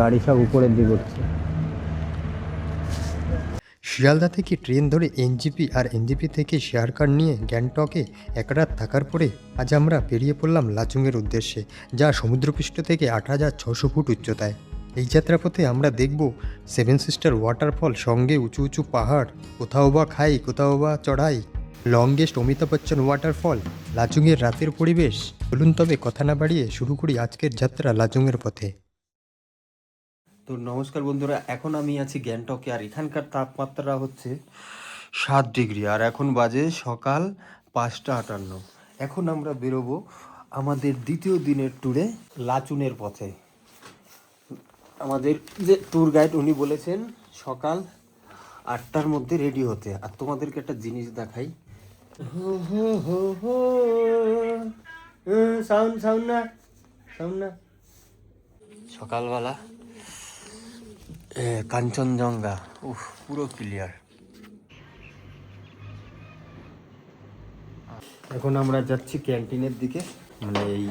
গাড়ি সব উপরের দিকে উঠছে। শিয়ালদা থেকে ট্রেন ধরে এনজিপি আর এনজিপি থেকে শেয়ারকার নিয়ে গ্যাংটকে এক রাত থাকার পরে আজ আমরা বেরিয়ে পড়লাম লাচুংয়ের উদ্দেশ্যে, যা সমুদ্রপৃষ্ঠ থেকে আট হাজার ছশো ফুট উচ্চতায়। এই যাত্রাপথে আমরা দেখব সেভেন সিস্টার ওয়াটারফল সঙ্গে উঁচু উঁচু পাহাড়, কোথাও বা খাই, কোথাও বা চড়াই। লংগেস্ট অমিতাভ বচ্চন ওয়াটারফল, লাচুংয়ের রাতের পরিবেশ। বলুন তবে কথা না বাড়িয়ে শুরু করি আজকের যাত্রা লাচুংয়ের পথে। তো নমস্কার বন্ধুরা, এখন আমি আছি গ্যাংটকে, আর এখানকার তাপমাত্রা হচ্ছে সাত ডিগ্রি, আর এখন বাজে সকাল পাঁচটা আটান্ন। এখন আমরা বেরোবো আমাদের দ্বিতীয় দিনের ট্যুরে লাচুনের পথে। আমাদের যে ট্যুর গাইড উনি বলেছেন, সকাল আটটার মধ্যে রেডি হতে। আর তোমাদেরকে একটা জিনিস দেখাই। সাউন্ড সাউন্ড না সাউন্ড না। সকালবেলা কাঞ্চনজঙ্ঘা। উফ পুরো ক্লিয়ার এখন আমরা যাচ্ছি ক্যান্টিনের দিকে। মানে এই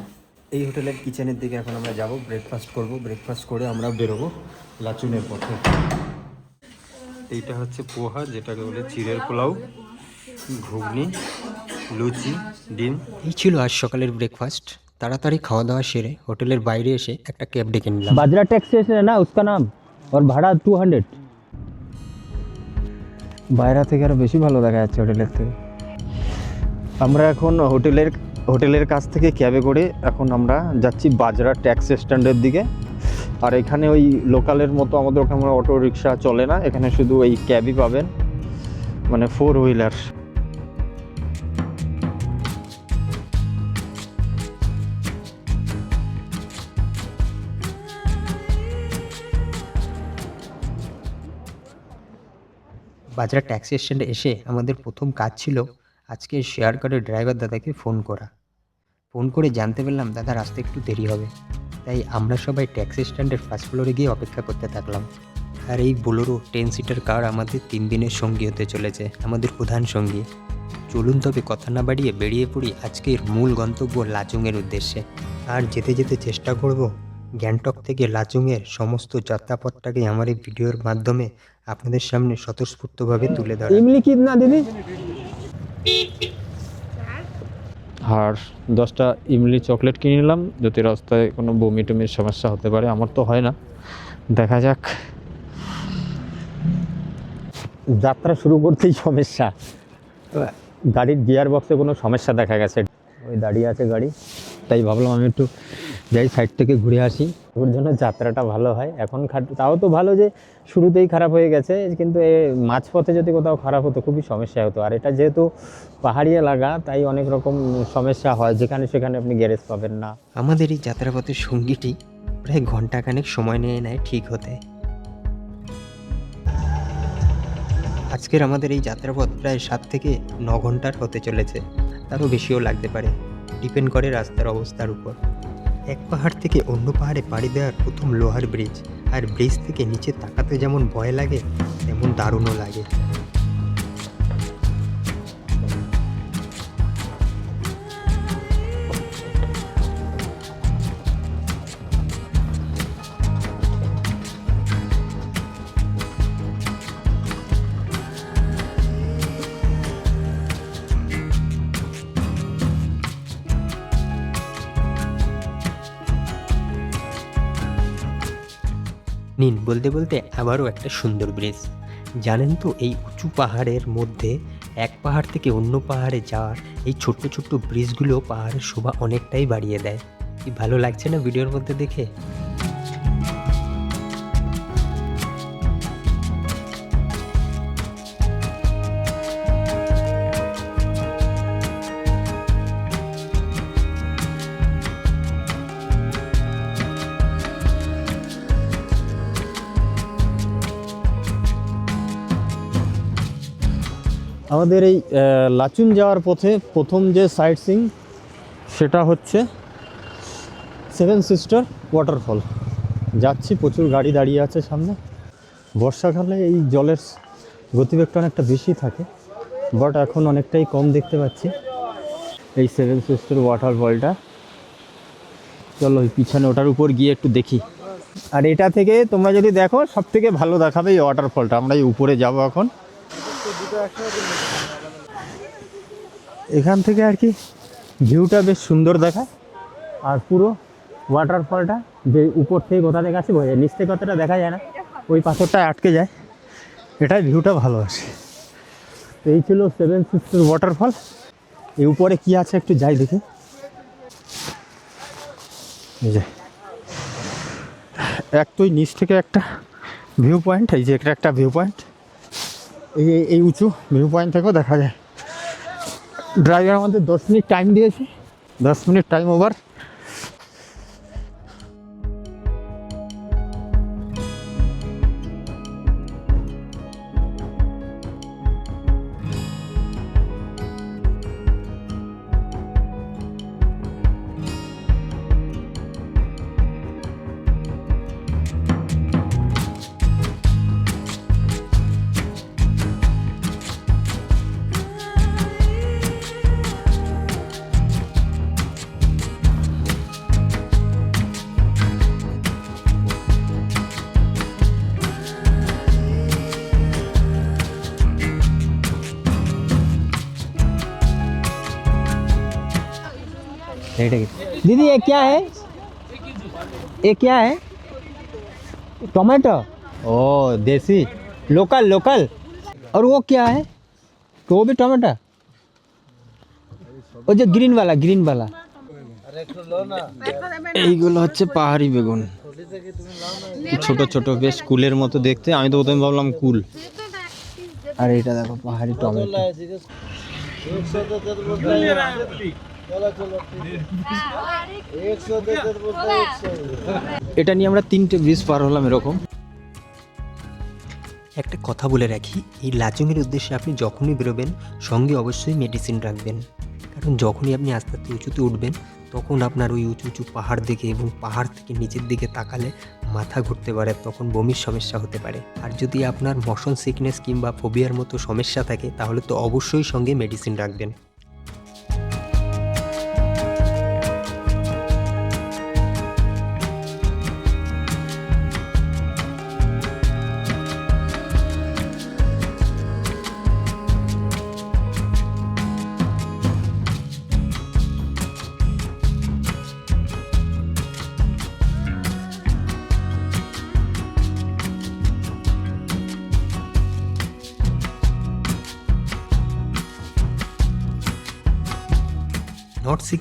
এই হোটেলের কিচেনের দিকে এখন আমরা যাব। ব্রেকফাস্ট করব। ব্রেকফাস্ট করে আমরা বেরোবো লাচুনের পথে। এইটা হচ্ছে পোহা যেটাকে বলে চিড়ের পোলাও ঘুগনি লুচি ডিম। এই ছিল আজ সকালের ব্রেকফাস্ট তাড়াতাড়ি খাওয়া দাওয়া সেরে হোটেলের বাইরে এসে একটা ক্যাব ডেকে নিলাম। বাজরা ট্যাক্সি এসে না উসকা নাম ওর ভাড়া টু হান্ড্রেড বাইরে থেকে আরও বেশি ভালো দেখা যাচ্ছে হোটেলের থেকে। আমরা এখন হোটেলের হোটেলের কাছ থেকে ক্যাবে করে এখন আমরা যাচ্ছি বাজরা ট্যাক্স স্ট্যান্ডের দিকে। আর এখানে ওই লোকালের মতো আমাদের ওখানে অটো রিক্সা চলে না, এখানে শুধু এই ক্যাবই পাবেন। মানে ফোর হুইলার বাজার ট্যাক্সি স্ট্যান্ডে এসে আমাদের প্রথম কাজ ছিল আজকে শেয়ার কারের ড্রাইভার দাদাকে ফোন করা। ফোন করে জানতে পারলাম, দাদা রাস্তা একটু দেরি হবে। তাই আমরা সবাই ট্যাক্সি স্ট্যান্ডের ফার্স্ট ফ্লোরে গিয়ে অপেক্ষা করতে থাকলাম। আর এই বোলোরো টেন সিটার কার আমাদের তিন দিনের সঙ্গী হতে চলেছে, আমাদের প্রধান সঙ্গী। চলুন তবে কথা না বাড়িয়ে বেরিয়ে পড়ি আজকের মূল গন্তব্য লাচুংয়ের উদ্দেশ্যে। আর যেতে যেতে চেষ্টা করব গ্যাংটক থেকে লাচুংয়ের সমস্ত যাত্রাপথটাকে আমার এই ভিডিওর মাধ্যমে আপনাদের সামনে স্বতঃস্ফূর্তভাবে তুলে ধরা। ইমলি না দিদি? আর দশটা ইমলি চকলেট কিনে নিলাম। যদি রাস্তায় কোনো বমি টমির সমস্যা হতে পারে আমার তো হয় না। দেখা যাক। যাত্রা শুরু করতেই সমস্যা। গাড়ির গিয়ার বক্সে কোনো সমস্যা দেখা গেছে। ওই দাঁড়িয়ে আছে গাড়ি তাই ভাবলাম আমি একটু যাই সাইড থেকে ঘুরে আসি। ওর জন্য যাত্রাটা ভালো হয়। এখন খাট, তাও তো ভালো যে শুরুতেই খারাপ হয়ে গেছে, কিন্তু এ মাঝপথে যদি কোথাও খারাপ হতো, খুবই সমস্যা হতো। আর এটা যেহেতু পাহাড়ি এলাকা তাই অনেক রকম সমস্যা হয়, যেখানে সেখানে আপনি গ্যারেজ পাবেন না। আমাদের এই যাত্রাপথের সঙ্গীটি প্রায় ঘন্টাখানেক সময় নিয়ে নেয় ঠিক হতে। আজকের আমাদের এই যাত্রাপথ প্রায় সাত থেকে ন ঘণ্টার হতে চলেছে। তারও বেশিও লাগতে পারে। ডিপেন্ড করে রাস্তার অবস্থার উপর। এক পাহাড় থেকে অন্য পাহাড়ে পাড়ি দেওয়ার প্রথম লোহার ব্রিজ। আর ব্রিজ থেকে নিচে তাকাতে যেমন ভয় লাগে, তেমন দারুণও লাগে। নিন বলতে বলতে আবারও একটা সুন্দর ব্রিজ। জানেন তো এই উঁচু পাহাড়ের মধ্যে এক পাহাড় থেকে অন্য পাহাড়ে যাওয়ার এই ছোট্ট ছোট্ট ব্রিজগুলো পাহাড়ের শোভা অনেকটাই বাড়িয়ে দেয়। কি ভালো লাগছে না ভিডিওর মধ্যে দেখে? আমাদের এই লাচুন যাওয়ার পথে প্রথম যে সাইট সিং সেটা হচ্ছে সেভেন সিস্টার ওয়াটারফল যাচ্ছি, প্রচুর গাড়ি দাঁড়িয়ে আছে সামনে। বর্ষাকালে এই জলের গতিবেগটা অনেকটা বেশি থাকে বাট এখন অনেকটাই কম দেখতে পাচ্ছি। এই সেভেন সিস্টার ওয়াটারফলটা চলো, ওই পিছনে ওটার উপর গিয়ে একটু দেখি। আর এটা থেকে তোমরা যদি দেখো সব থেকে ভালো দেখাবে এই ওয়াটারফলটা আমরা এই উপরে যাব এখন। এখান থেকে আর কি ভিউটা বেশ সুন্দর দেখায়। আর পুরো ওয়াটারফলটা যে উপর থেকে কোথা থেকে আসে বোঝা যায় নিচ থেকে কতটা দেখা যায় না, ওই পাথরটা আটকে যায়। এটাই ভিউটা ভালো আসে। এই ছিল সেভেন সিস্টার ওয়াটারফল এই উপরে কি আছে একটু যাই দেখি। এক তো নিচ থেকে একটা ভিউ পয়েন্ট এই যে এটা একটা ভিউ পয়েন্ট এই এই- উঁচু ভিউ পয়েন্ট থেকেও দেখা যায়। ড্রাইভার আমাদের দশ মিনিট টাইম দিয়েছে। দশ মিনিট টাইম ওভার दीदी ये क्या है ये क्या है टोमेटो ओ देसी लोकल लोकल और वो क्या है तो वो भी टोमेटो वो जो ग्रीन वाला ग्रीन वाला এইগুলো হচ্ছে পাহাড়ি বেগুন কি ছোট ছোট বেশ কুলের মতো দেখতে আমি তো প্রথমে ভাবলাম কুল আর এটা দেখো পাহাড়ি টমেটো এটা নিয়ে আমরা তিনটে ব্রিজ পার হলাম এরকম। একটা কথা বলে রাখি, এই লাচুংয়ের উদ্দেশ্যে আপনি যখনই বেরোবেন, সঙ্গে অবশ্যই মেডিসিন রাখবেন। কারণ যখনই আপনি আস্তে আস্তে উঁচুতে উঠবেন, তখন আপনার ওই উঁচু উঁচু পাহাড় দেখে এবং পাহাড় থেকে নিচের দিকে তাকালে মাথা ঘুরতে পারে, তখন বমির সমস্যা হতে পারে। আর যদি আপনার মশন সিকনেস কিংবা ফোবিয়ার মতো সমস্যা থাকে, তাহলে তো অবশ্যই সঙ্গে মেডিসিন রাখবেন।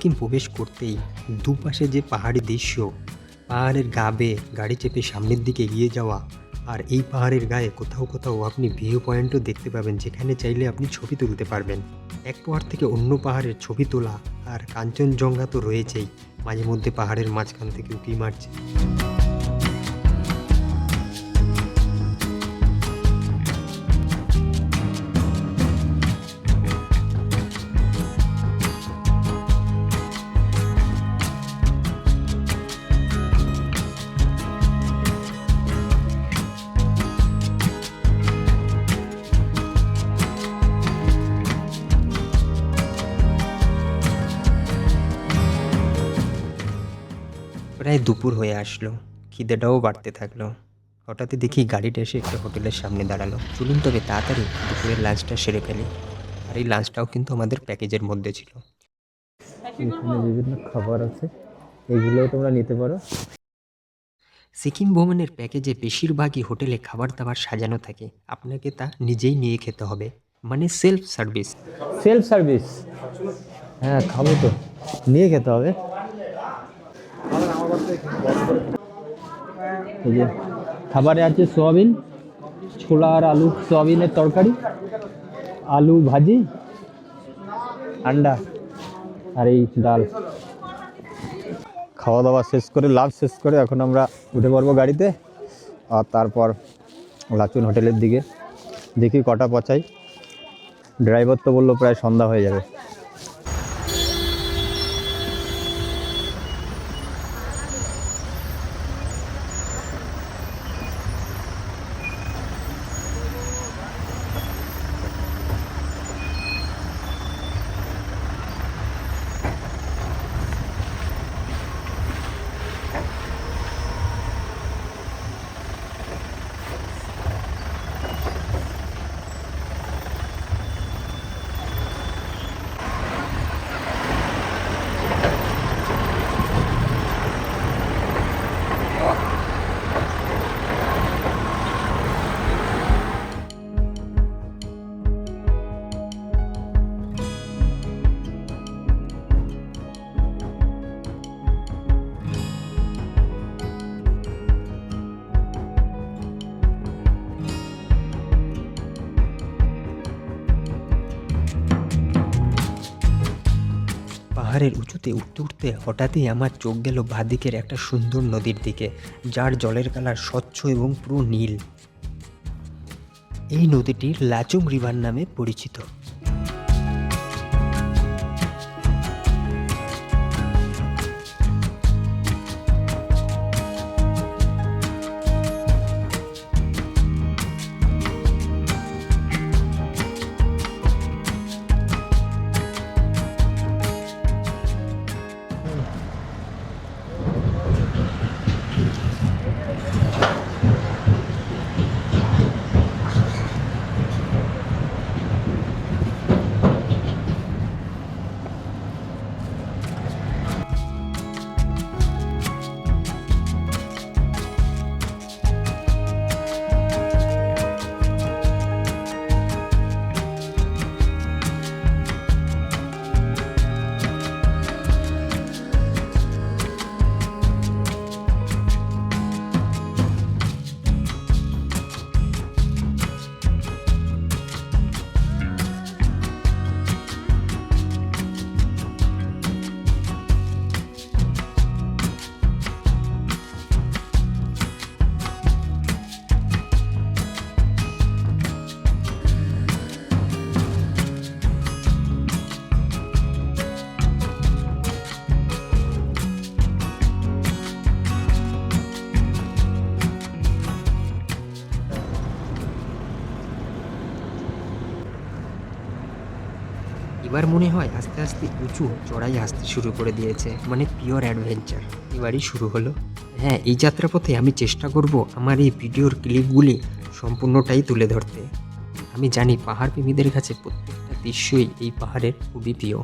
সিকিম প্রবেশ করতেই দুপাশে যে পাহাড়ি দৃশ্য, পাহাড়ের গা বেয়ে গাড়ি চেপে সামনের দিকে এগিয়ে যাওয়া আর এই পাহাড়ের গায়ে কোথাও কোথাও আপনি ভিউ পয়েন্টও দেখতে পাবেন, যেখানে চাইলে আপনি ছবি তুলতে পারবেন। এক পাহাড় থেকে অন্য পাহাড়ের ছবি তোলা আর কাঞ্চনজঙ্ঘা তো রয়েছেই মাঝে মধ্যে পাহাড়ের মাঝখান থেকে উঁকি মারছে। আসলো। খিদেটাও বাড়তে থাকল। হঠাৎই দেখি গাড়িটা এসে একটা হোটেলের সামনে দাঁড়াল। চলুন তবে তাড়াতাড়ি দুপুরের লাঞ্চটা সেরে ফেলি। আর এই লাঞ্চটাও কিন্তু আমাদের প্যাকেজের মধ্যে ছিল। এখানে বিভিন্ন খাবার আছে। এগুলোও তোমরা নিতে পারো। সিকিম ভ্রমণের প্যাকেজে বেশিরভাগই হোটেলে খাবার দাবার সাজানো থাকে। আপনাকে তা নিজেই নিয়ে খেতে হবে। মানে সেলফ সার্ভিস। Self service? হ্যাঁ খাব তো। নিয়ে খেতে হবে। খাবারে আছে সোয়াবিন, ছোলা আর আলু, সোয়াবিনের তরকারি, আলু ভাজি, আন্ডা আর এই ডাল। খাওয়া দাওয়া শেষ করে, লাভ শেষ করে এখন আমরা উঠে পড়ব গাড়িতে আর তারপর লাচুন হোটেলের দিকে। দেখি কটা পচাই। ড্রাইভার তো বলল প্রায় সন্ধ্যা হয়ে যাবে। পাহাড়ের উঁচুতে উঠতে উঠতে হঠাৎই আমার চোখ গেল বাঁদিকের একটা সুন্দর নদীর দিকে, যার জলের কালার স্বচ্ছ এবং পুরো নীল। এই নদীটি লাচুং রিভার নামে পরিচিত। মনে হয় আস্তে আস্তে উঁচু, চড়াই আসতে শুরু করে দিয়েছে। মানে পিওর অ্যাডভেঞ্চার এবারই শুরু হলো। হ্যাঁ এই যাত্রাপথে আমি চেষ্টা করব আমার এই ভিডিওর ক্লিপগুলি সম্পূর্ণটাই তুলে ধরতে। আমি জানি পাহাড় প্রেমীদের কাছে প্রত্যেকটা দৃশ্যই এই পাহাড়ের খুবই প্রিয়।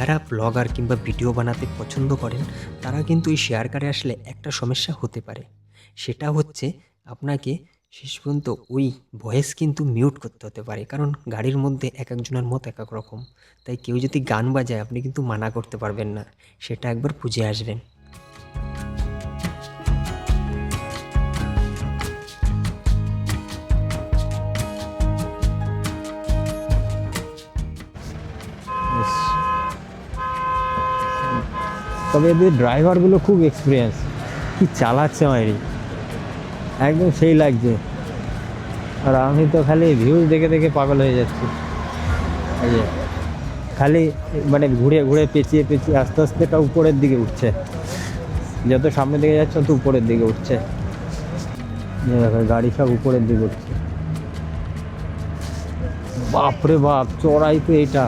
যারা ব্লগার কিংবা ভিডিও বানাতে পছন্দ করেন, তারা কিন্তু এই শেয়ার কারে আসলে একটা সমস্যা হতে পারে। সেটা হচ্ছে আপনাকে শেষ পর্যন্ত ওই ভয়েস কিন্তু মিউট করতে হতে পারে, কারণ গাড়ির মধ্যে এক একজনের মত এক এক রকম। তাই কেউ যদি গান বাজায়, আপনি কিন্তু মানা করতে পারবেন না। সেটা একবার বুঝে আসবেন। তবে এদের ড্রাইভারগুলো খুব এক্সপিরিয়েন্স কি চালাচ্ছে আমারই একদম সেই লাগছে। আর আমি তো খালি ভিউজ দেখে দেখে পাগল হয়ে যাচ্ছি। খালি মানে ঘুরে ঘুরে পেঁচিয়ে পেঁচিয়ে আস্তে আস্তে এটা উপরের দিকে উঠছে। যত সামনে দিকে যাচ্ছে তত উপরের দিকে উঠছে। গাড়ি সব উপরের দিকে উঠছে। বাপরে বাপ, চড়াই তো এটা।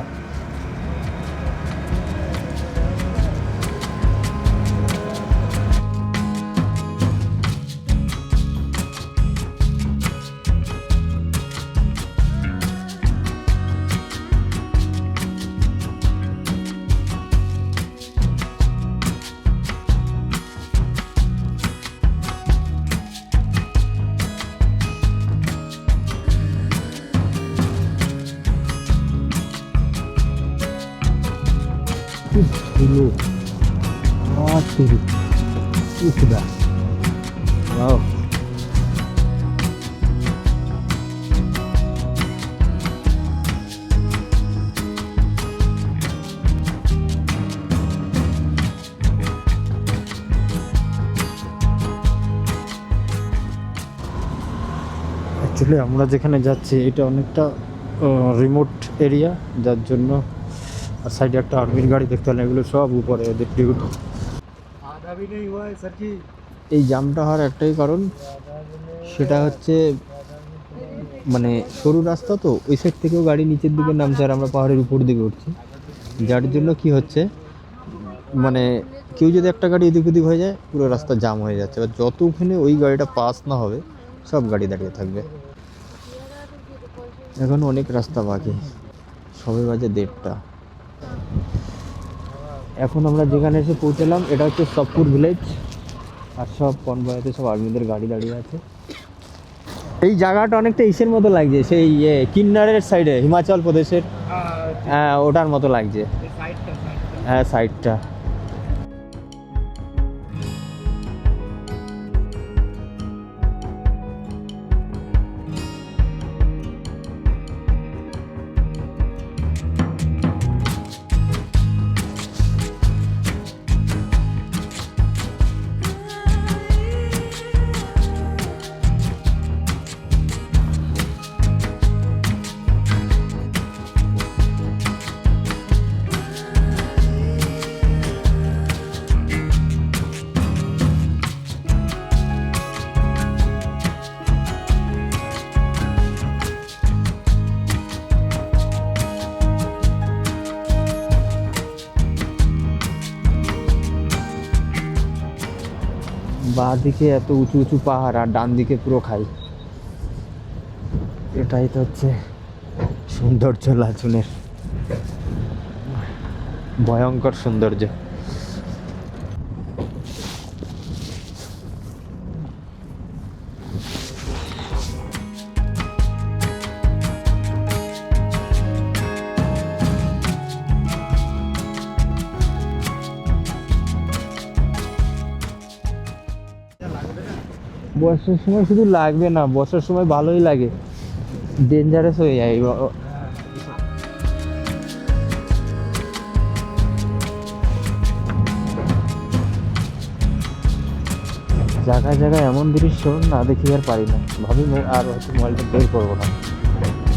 Wow. অ্যাকচুয়ালি আমরা যেখানে যাচ্ছি, এটা অনেকটা রিমোট এরিয়া যার জন্য আর সাইডে একটা আর্মির গাড়ি দেখতে পেলাম এগুলো সব উপরে ওদের ডিউটি এই জামটা হওয়ার একটাই কারণ, সেটা হচ্ছে মানে সরু রাস্তা তো, ওই সাইড থেকেও গাড়ি নিচের দিকে নামছে আর আমরা পাহাড়ের উপর দিকে উঠছি। যার জন্য কি হচ্ছে মানে কেউ যদি একটা গাড়ি এদিক ওদিক হয়ে যায়, পুরো রাস্তা জাম হয়ে যাচ্ছে। এবার ওখানে ওই গাড়িটা পাস না হবে, সব গাড়ি দাঁড়িয়ে থাকবে। এখন অনেক রাস্তা বাকি, সবে বাজে দেড়টা। এখন আমরা যেখানে এসে পৌঁছালাম, এটা হচ্ছে সবপুর ভিলেজ আর সব কনভয়েতে সব আর্মিদের গাড়ি দাঁড়িয়ে আছে। এই জায়গাটা অনেকটা ইসের মতো লাগছে সেই ইয়ে কিন্নারের সাইডে হিমাচল প্রদেশের হ্যাঁ ওটার মতো লাগছে। হ্যাঁ সাইডটা দিকে এত উঁচু উঁচু পাহাড় আর ডান দিকে পুরো খাই এটাই তো হচ্ছে সৌন্দর্য লাচুনের ভয়ঙ্কর সৌন্দর্য। বর্ষার সময় শুধু লাগবে না, বর্ষার সময় ভালোই লাগে। ডেঞ্জারাস হয়ে যায়। জায়গায় জায়গায় এমন দৃশ্য না দেখি আর পারি না। ভাবি আর হয়তো মোবাইলটা বের করব না।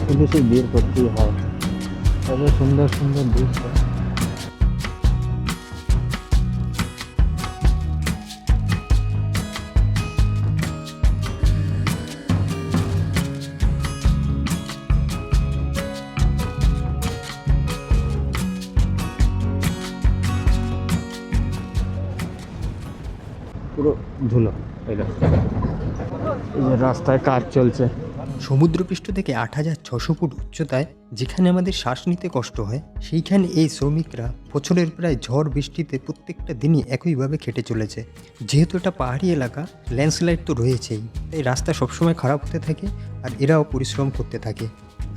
কিন্তু সেই বের করতেই হয়। সুন্দর সুন্দর দৃশ্য। পুরো ধুলো এই। এই যে রাস্তায় কাজ চলছে। সমুদ্রপৃষ্ঠ থেকে আট হাজার ছশো ফুট উচ্চতায় যেখানে আমাদের শ্বাস নিতে কষ্ট হয়, সেইখানে এই শ্রমিকরা বছরের প্রায় ঝড় বৃষ্টিতে প্রত্যেকটা দিনই একইভাবে খেটে চলেছে। যেহেতু এটা পাহাড়ি এলাকা, ল্যান্ডস্লাইড তো রয়েছেই, তাই রাস্তা সবসময় খারাপ হতে থাকে আর এরাও পরিশ্রম করতে থাকে।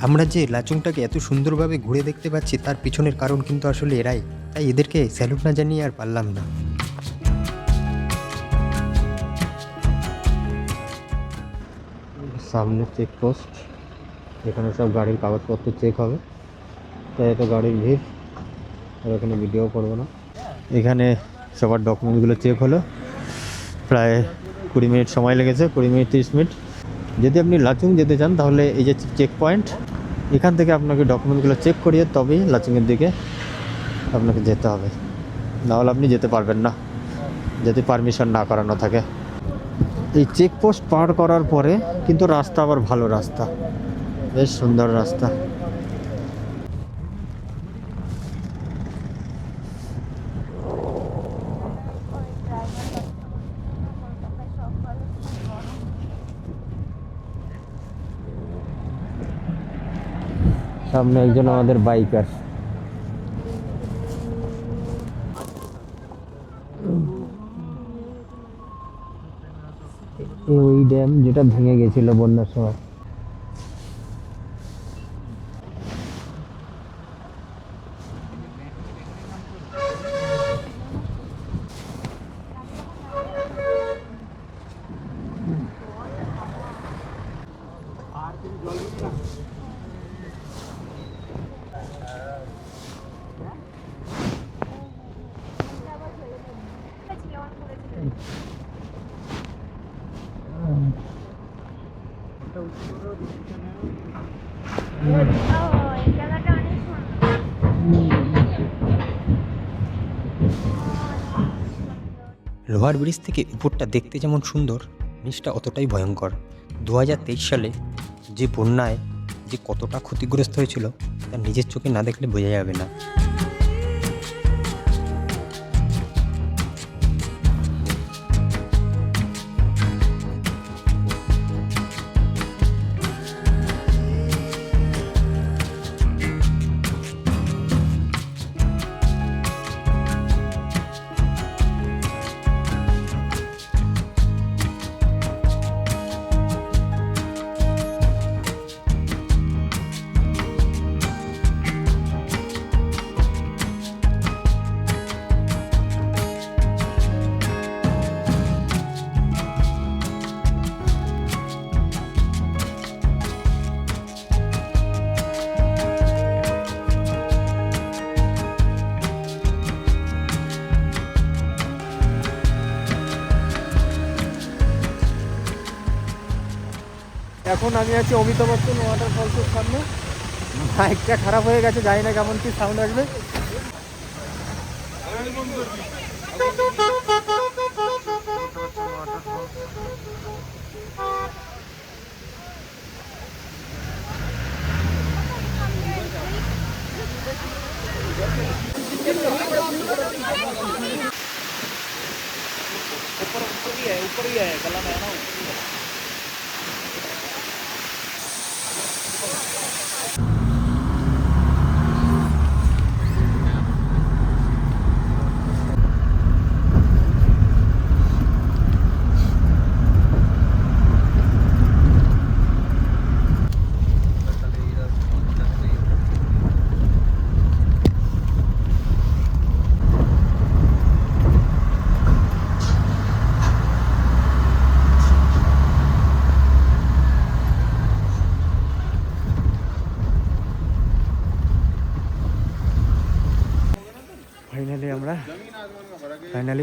আমরা যে লাচুংটাকে এত সুন্দরভাবে ঘুরে দেখতে পাচ্ছি, তার পিছনের কারণ কিন্তু আসলে এরাই, তাই এদেরকে স্যালুট না জানিয়ে আর পারলাম না। সামনে চেকপোস্ট এখানে সব গাড়ির কাগজপত্র চেক হবে। তাই এত গাড়ির ভিড়, আর এখানে ভিডিও করব না। এখানে সবার ডকুমেন্টগুলো চেক হলো। প্রায় কুড়ি মিনিট সময় লেগেছে, কুড়ি মিনিট, তিরিশ মিনিট। যদি আপনি লাচুং যেতে চান, তাহলে এই যে চেক পয়েন্ট এখান থেকে আপনাকে ডকুমেন্টগুলো চেক করিয়ে তবেই লাচুংয়ের দিকে আপনাকে যেতে হবে। নাহলে আপনি যেতে পারবেন না, যদি পারমিশন না করানো থাকে। এই চেকপোস্ট পার করার পরে কিন্তু রাস্তা আবার ভালো রাস্তা। বেশ সুন্দর রাস্তা। সামনে একজন আমাদের বাইকার ওই ড্যাম যেটা ভেঙে গেছিল বন্যার সময় এই জায়গাটা অনেক সুন্দর লোহার ব্রিজ থেকে উপরটা দেখতে যেমন সুন্দর, নিচটা অতটাই ভয়ঙ্কর। দু হাজার তেইশ সালে যে বন্যায় যে কতটা ক্ষতিগ্রস্ত হয়েছিল, তা নিজের চোখে না দেখলে বোঝা যাবে না। এখন আমি আছি অমিতাভ ওয়াটার ফলসের সামনে। বাইকটা খারাপ হয়ে গেছে, জানি না কেমন কি সাউন্ড আসবে।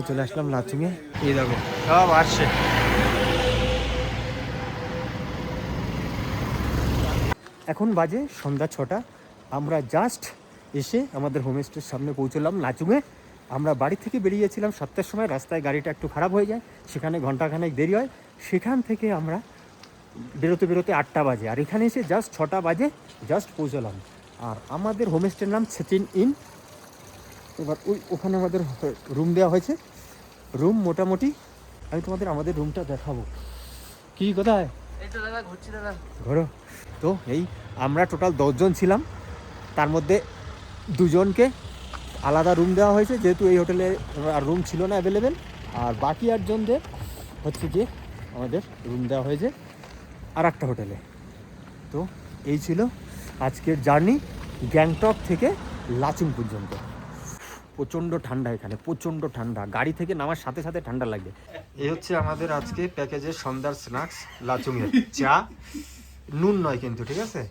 চলে আসলাম লাচুংয়ে এই দেখো সব আসছে। এখন বাজে সন্ধ্যা ছটা। আমরা জাস্ট এসে আমাদের হোমস্টের সামনে পৌঁছলাম লাচুংয়ে আমরা বাড়ি থেকে বেরিয়েছিলাম সাতটার সময় রাস্তায় গাড়িটা একটু খারাপ হয়ে যায় সেখানে ঘন্টাখানেক দেরি হয়। সেখান থেকে আমরা বেরোতে বেরোতে আটটা বাজে। আর এখানে এসে জাস্ট ছটা বাজে জাস্ট পৌঁছলাম। আর আমাদের হোমস্টের নাম সেচিন ইন এবার ওই ওখানে আমাদের রুম দেওয়া হয়েছে। রুম মোটামুটি আমি তোমাদের আমাদের রুমটা দেখাবো। কি কোথায়? দাদা ঘুরছি দাদা। ঘোরো। তো এই আমরা টোটাল দশজন ছিলাম। তার মধ্যে দুজনকে আলাদা রুম দেওয়া হয়েছে যেহেতু এই হোটেলে আর রুম ছিল না অ্যাভেলেবেল আর বাকি আটজনদের হচ্ছে গিয়ে আমাদের রুম দেওয়া হয়েছে আর একটা হোটেলে। তো এই ছিল আজকের জার্নি গ্যাংটক থেকে লাচুং পর্যন্ত। প্রচণ্ড ঠান্ডা এখানে প্রচণ্ড ঠান্ডা। গাড়ি থেকে নামার সাথে সাথে ঠান্ডা লাগবে। এই হচ্ছে আমাদের আজকে প্যাকেজের সন্ধ্যার স্ন্যাক্স লাচুংয়ের চা। নুন নয় কিন্তু ঠিক আছে?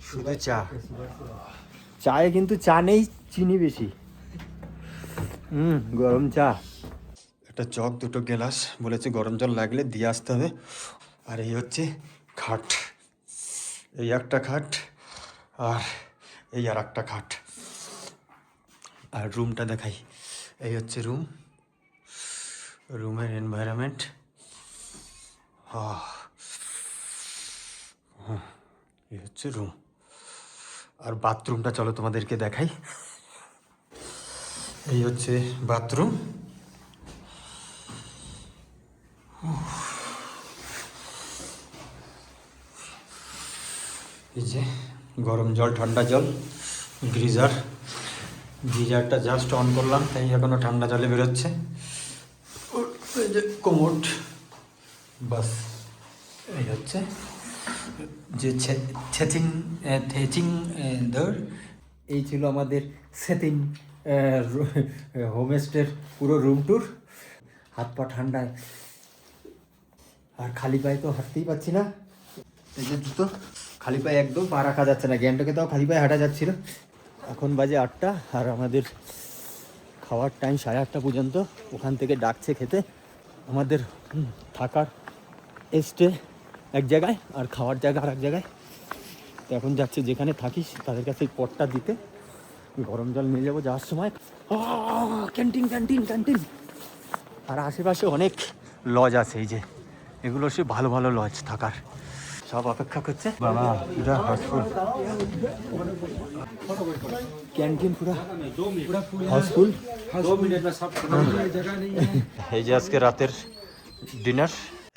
শুধু চা। চায়ে কিন্তু চা নেই চিনি বেশি। হুম গরম চা। একটা চক দুটো গ্লাস বলেছে গরম জল লাগলে দিয়ে আসতে হবে। আর এই হচ্ছে খাট। এই একটা খাট আর এই আর একটা খাট। আর রুমটা দেখাই। এই হচ্ছে রুম রুমের এনভায়রনমেন্ট এই হচ্ছে রুম আর বাথরুমটা চলো তোমাদেরকে দেখাই। এই হচ্ছে বাথরুম এই যে গরম জল, ঠান্ডা জল গ্রিজার গিজারটা জাস্ট অন করলাম, তাই এখনও ঠান্ডা জলে বেরোচ্ছে। যে কোমোট, বাস, এই হচ্ছে। যে ছেচিং থেচিং দর এই ছিল আমাদের সেতিং হোমস্টের পুরো রুম ট্যুর হাত পা ঠান্ডায়, আর খালি পায়ে তো হাঁটতেই পাচ্ছি না। এই যে জুতো, খালি পায়ে একদম পা রাখা যাচ্ছে না। গ্যাংটকে তাও খালি পায়ে হাঁটা যাচ্ছিল। এখন বাজে আটটা আর আমাদের খাওয়ার টাইম সাড়ে আটটা পর্যন্ত। ওখান থেকে ডাকছে খেতে। আমাদের থাকার স্টে এক জায়গায় আর খাওয়ার জায়গা আর এক জায়গায়। তো এখন যাচ্ছে যেখানে থাকিস, তাদের কাছে পটটা দিতে। গরম জল নিয়ে যাব যাওয়ার সময়। Canteen canteen canteen. আর আশেপাশে অনেক লজ আছে এই যে। এগুলো সে ভালো ভালো লজ থাকার। সব অপেক্ষা করছে বাবা এটা হাউসফুল ক্যান্টিন পুরা হাউসফুল এই যে আজকে রাতের ডিনার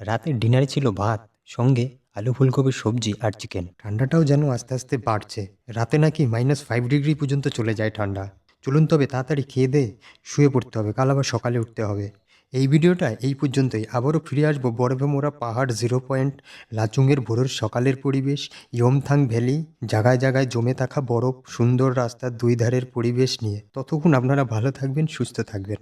রাতের ডিনারে ছিল ভাত সঙ্গে আলু ফুলকপির সবজি আর চিকেন ঠান্ডাটাও যেন আস্তে আস্তে বাড়ছে। রাতে নাকি মাইনাস ফাইভ ডিগ্রি পর্যন্ত চলে যায় ঠান্ডা। চলুন তবে তাড়াতাড়ি খেয়ে দে শুয়ে পড়তে হবে কাল আবার সকালে উঠতে হবে। এই ভিডিওটা এই পর্যন্তই। আবারও ফিরে আসব বরফে মোড়া পাহাড় জিরো পয়েন্ট, লাচুংয়ের ভোরের সকালের পরিবেশ, ইয়মথাং ভ্যালি, জায়গায় জায়গায় জমে থাকা বরফ, সুন্দর রাস্তার দুই ধারের পরিবেশ নিয়ে। ততক্ষণ আপনারা ভালো থাকবেন, সুস্থ থাকবেন।